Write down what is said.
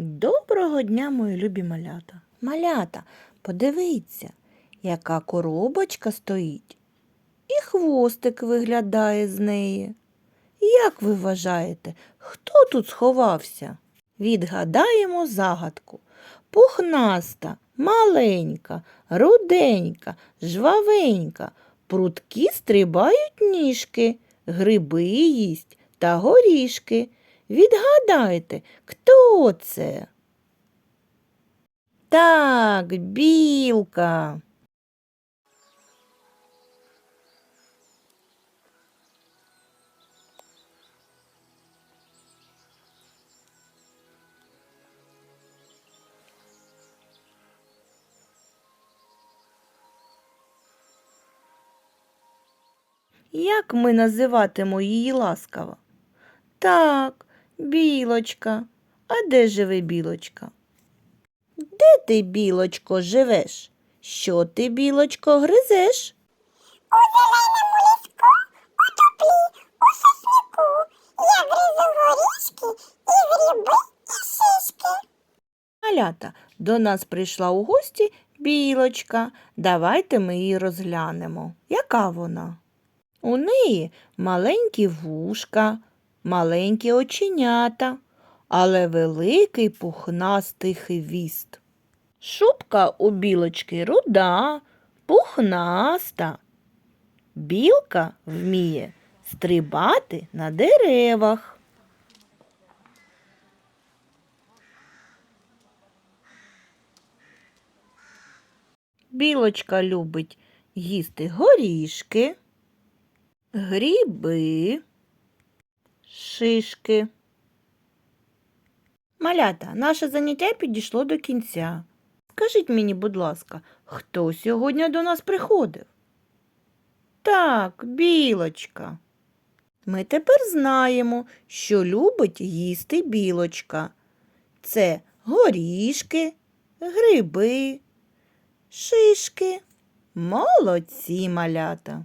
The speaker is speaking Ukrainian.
Доброго дня, мої любі малята. Малята, подивіться, яка коробочка стоїть. І хвостик виглядає з неї. Як ви вважаєте, хто тут сховався? Відгадаємо загадку. Пухнаста, маленька, руденька, жвавенька, пруткі стрибають ніжки, гриби їсть та горішки. Відгадайте, хто це? Так, білка. Як ми називатимо її ласкаво? Так, білочка. А де живе білочка? Де ти, білочко, живеш? Що ти, білочко, гризеш? У зеленому ліску, у дуплі, у сосняку. Я гризу горішки і гриби, і шишки. Малята, до нас прийшла у гості білочка. Давайте ми її розглянемо. Яка вона? У неї маленькі вушка, маленькі оченята, але великий пухнастий хвіст. Шубка у білочки руда, пухнаста. Білка вміє стрибати на деревах. Білочка любить їсти горішки, гриби, шишки. Малята, наше заняття підійшло до кінця. Скажіть мені, будь ласка, хто сьогодні до нас приходив? Так, білочка. Ми тепер знаємо, що любить їсти білочка. Це горішки, гриби, шишки. Молодці малята.